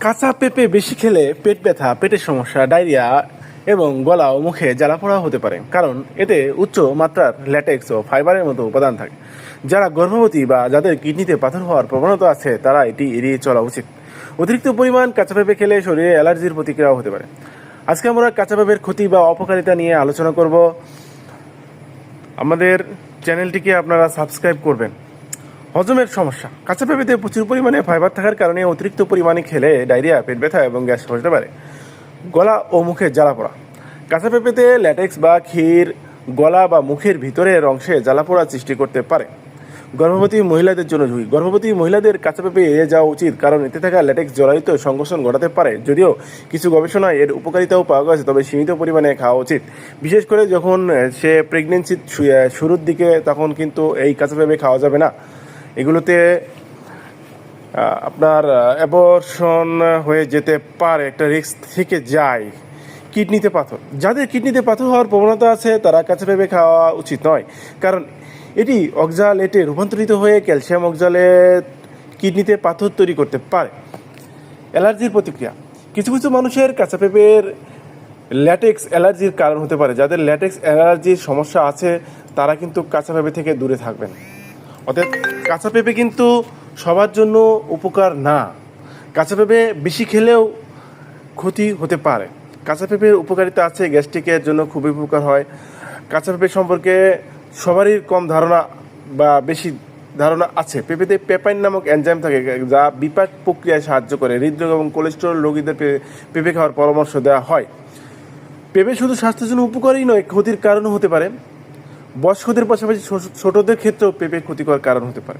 কাঁচা পেঁপে বেশি খেলে পেট ব্যথা, পেটের সমস্যা, ডায়রিয়া এবং গলা ও মুখে জ্বালাপোড়া হতে পারে। কারণ এতে উচ্চ মাত্রার ল্যাটেক্স ও ফাইবারের মতো উপাদান থাকে। যারা গর্ভবতী বা যাদের কিডনিতে পাথর হওয়ার প্রবণতা আছে, তারা এটি এড়িয়ে চলা উচিত। অতিরিক্ত পরিমাণ কাঁচা পেঁপে খেলে শরীরে অ্যালার্জির প্রতিক্রিয়াও হতে পারে। আজকে আমরা কাঁচা পেঁপের ক্ষতি বা অপকারিতা নিয়ে আলোচনা করব। আমাদের চ্যানেলটিকে আপনারা সাবস্ক্রাইব করবেন। হজমের সমস্যা। কাঁচা পেঁপেতে প্রচুর পরিমাণে ফাইবার থাকার কারণে অতিরিক্ত পরিমাণে খেলে ডায়রিয়া পেট ব্যথা এবং গ্যাস হতে পারে গলা ও মুখে জ্বালা পোড়া। কাঁচা পেঁপেতে ল্যাটেক্স বা ক্ষীর, গলা বা মুখের ভিতরের অংশে জ্বালা পোড়া সৃষ্টি করতে পারে। গর্ভবতী মহিলাদের জন্য ঝুঁকি গর্ভবতী মহিলাদের কাঁচা পেঁপে এড়িয়ে যাওয়া উচিত কারণ এতে থাকা ল্যাটেক্স জরায়িত সংঘর্ষণ ঘটাতে পারে। যদিও কিছু গবেষণায় এর উপকারিতাও পাওয়া গেছে, তবে সীমিত পরিমাণে খাওয়া উচিত। বিশেষ করে যখন সে প্রেগনেন্সির শুরুর দিকে, তখন কিন্তু এই কাঁচা পেঁপে খাওয়া যাবে না। এগুলোতে আপনার অ্যাবর্শন হয়ে যেতে পারে, একটা রিস্ক থেকে যায়। কিডনিতে পাথর। যাদের কিডনিতে পাথর হওয়ার প্রবণতা আছে, তারা কাঁচা পেঁপে খাওয়া উচিত নয়। কারণ এটি অক্সালেটে রূপান্তরিত হয়ে ক্যালসিয়াম অক্সালেট কিডনিতে পাথর তৈরি করতে পারে। অ্যালার্জির প্রতিক্রিয়া। কিছু কিছু মানুষের কাঁচা পেঁপের ল্যাটেক্স অ্যালার্জির কারণ হতে পারে। যাদের ল্যাটেক্স অ্যালার্জির সমস্যা আছে, তারা কিন্তু কাঁচা পেঁপে থেকে দূরে থাকবেন। অতএব কাঁচা পেঁপে কিন্তু সবার জন্য উপকার না। কাঁচা পেঁপে বেশি খেলেও ক্ষতি হতে পারে। কাঁচা পেঁপের উপকারিতা আছে গ্যাস্ট্রিকের জন্য খুবই উপকার হয়। কাঁচা পেঁপে সম্পর্কে সবারই কম ধারণা বা বেশি ধারণা আছে। পেঁপেতে পেপাইন নামক এনজাইম থাকে, যা বিপাক প্রক্রিয়ায় সাহায্য করে। হৃদরোগ এবং কোলেস্টেরল রোগীদের পেঁপে খাওয়ার পরামর্শ দেওয়া হয়। পেঁপে শুধু স্বাস্থ্যের জন্য উপকারই নয়, ক্ষতির কারণও হতে পারে। বয়স্কদের পাশাপাশি ছোটদের ক্ষেত্রেও পেঁপে ক্ষতিকর কারণ হতে পারে।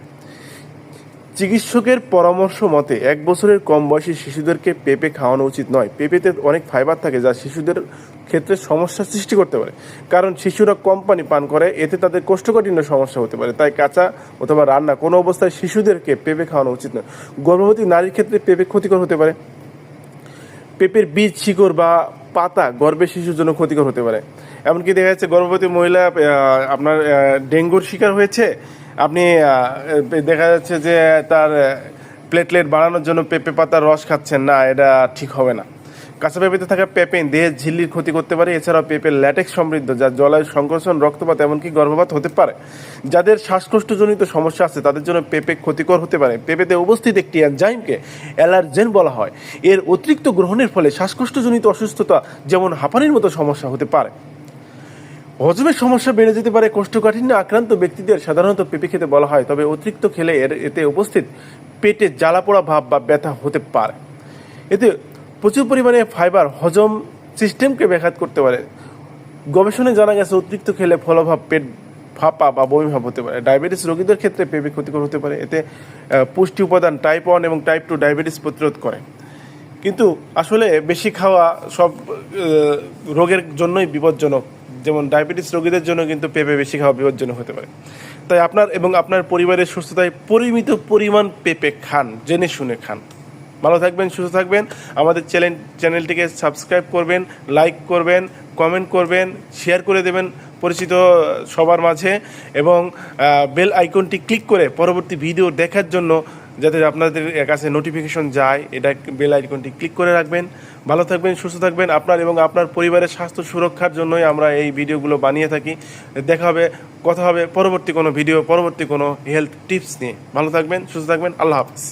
চিকিৎসকের পরামর্শ মতে, এক বছরের কম বয়সী শিশুদেরকে পেঁপে খাওয়ানো উচিত নয়। পেঁপেতে অনেক ফাইবার থাকে যা শিশুদের ক্ষেত্রে সমস্যা সৃষ্টি করতে পারে। কারণ শিশুরা কম পানি পান করে, এতে তাদের কোষ্ঠকাঠিন্য সমস্যা হতে পারে। তাই কাঁচা অথবা রান্না কোনো অবস্থায় শিশুদেরকে পেঁপে খাওয়ানো উচিত নয়। গর্ভবতী নারীর ক্ষেত্রে পেঁপে ক্ষতিকর হতে পারে। পেঁপের বীজ, শিকড় বা পাতা গর্ভের শিশুর জন্য ক্ষতিকর হতে পারে। এমনকি দেখা যাচ্ছে গর্ভবতী মহিলা আপনার ডেঙ্গুর শিকার হয়েছে। আপনি দেখা যাচ্ছে যে তার প্লেটলেট বাড়ানোর জন্য পেঁপে পাতার রস খাচ্ছেন। না, এটা ঠিক হবে না। কাঁচা পেঁপেতে থাকা পেপেন দেহের ঝিল্লির ক্ষতি করতে পারে। এছাড়াও পেঁপে ল্যাটেক্স সমৃদ্ধ যা জলায়ু সংকোচন, রক্তপাত এমনকি গর্ভপাত হতে পারে। যাদের শ্বাসকষ্টজনিত সমস্যা আছে, তাদের জন্য পেঁপে ক্ষতিকর হতে পারে। পেঁপেতে উপস্থিত একটি এনজাইমকে অ্যালার্জেন বলা হয়। এর অতিরিক্ত গ্রহণের ফলে শ্বাসকষ্টজনিত অসুস্থতা, যেমন হাঁপানির মতো সমস্যা হতে পারে। হজমের সমস্যা বেড়ে যেতে পারে। কোষ্ঠকাঠিন্য আক্রান্ত ব্যক্তিদের সাধারণত পেঁপে খেতে বলা হয়, তবে অতিরিক্ত খেলে এর এতে উপস্থিত পেটে জ্বালাপোড়া ভাব বা ব্যথা হতে পারে। এতে প্রচুর পরিমাণে ফাইবার হজম সিস্টেমকে ব্যাঘাত করতে পারে। গবেষণায় জানা গেছে, অতিরিক্ত খেলে ফলভাব, পেট ফাঁপা বা বমিভাব হতে পারে। ডায়াবেটিস রোগীদের ক্ষেত্রে পেঁপে ক্ষতিকর হতে পারে। এতে পুষ্টি উপাদান টাইপ ওয়ান এবং টাইপ টু ডায়াবেটিস প্রতিরোধ করে। কিন্তু আসলে বেশি খাওয়া সব রোগের জন্যই বিপজ্জনক। যেমন ডায়াবেটিস রোগীদের জন্য কিন্তু পেঁপে বেশি খাওয়া বিপজ্জনক হতে পারে। তাই আপনার এবং আপনার পরিবারের সুস্থতায় পরিমিত পরিমাণ পেঁপে খান, জেনে শুনে খান। ভালো থাকবেন, সুস্থ থাকবেন। আমাদের চ্যানেল চ্যানেলটিকে সাবস্ক্রাইব করবেন, লাইক করবেন, কমেন্ট করবেন, শেয়ার করে দেবেন পরিচিত সবার মাঝে এবং বেল আইকনটি ক্লিক করে পরবর্তী ভিডিও দেখার জন্য যাতে আপনাদের কাছে নোটিফিকেশন যায়, এটা বেল আইকনটি ক্লিক করে রাখবেন। ভালো থাকবেন, সুস্থ থাকবেন। আপনার এবং আপনার পরিবারের স্বাস্থ্য সুরক্ষার জন্যই আমরা এই ভিডিওগুলো বানিয়ে থাকি। দেখা হবে, কথা হবে পরবর্তী কোনো ভিডিও, পরবর্তী কোনো হেলথ টিপস নিয়ে। ভালো থাকবেন, সুস্থ থাকবেন। আল্লাহ হাফিজ।